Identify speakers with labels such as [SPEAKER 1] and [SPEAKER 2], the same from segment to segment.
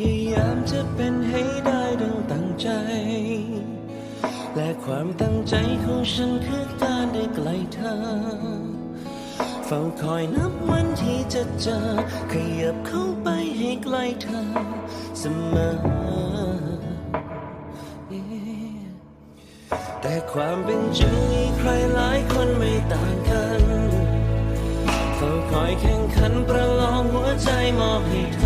[SPEAKER 1] ยายามจะเป็นให้ได้ดังตั้งใจ และความตั้งใจของฉันคือการได้ใกล้เธอ เฝ้าคอยนับวันที่จะเจอ ขยับเข้าไปให้ใกล้เธอเสมอ แต่ความเป็นจริงมีใครหลายคนไม่ต่างกัน เฝ้าคอยแข่งขันประลองหัวใจมอบให้เธอ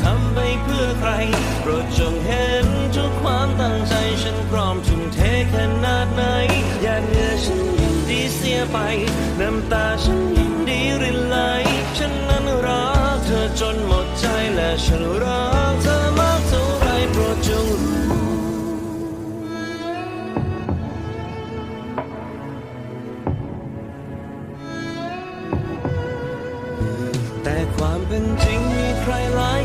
[SPEAKER 1] ทำไปเพื่อใคร โปรดจงเห็นทุกความตั้งใจฉันพร้อมทุ่มเทขนาดไหนอย่าเหนื่อยฉันยินดีเสียไป น้ำตาฉันยินดีรินไหลฉันนั้นรักเธอจนหมดใจและฉันรักเธอมากเท่าไรโปรดจงรู้แต่ความเป็นจริงมีใครหลาย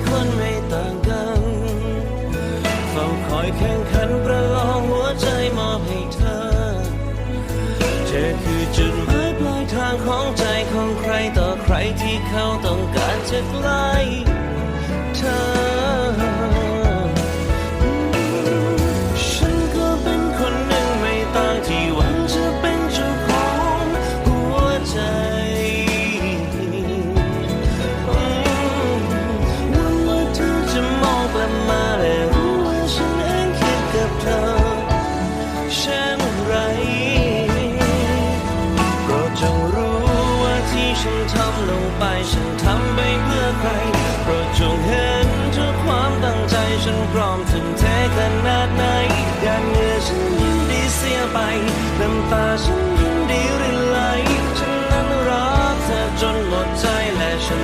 [SPEAKER 1] การ ฉันทำลงไป ฉันทำไปเพื่อใครโปรดจงเห็นทุกความตั้งใจฉันพร้อมทุ่มเทขนาดไหนอยารเหงื่อฉันยินดีเสียไปน้ำตาฉันยินดีรินไหลฉันนั้นรักเธอจนหมดใจและฉัน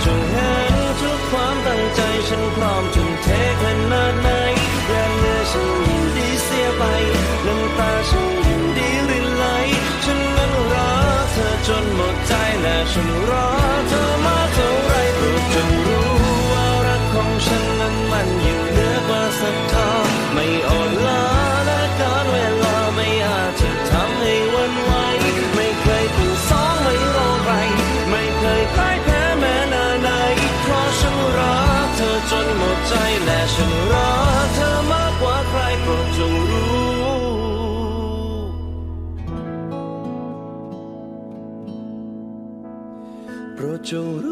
[SPEAKER 1] โป প্রচুর।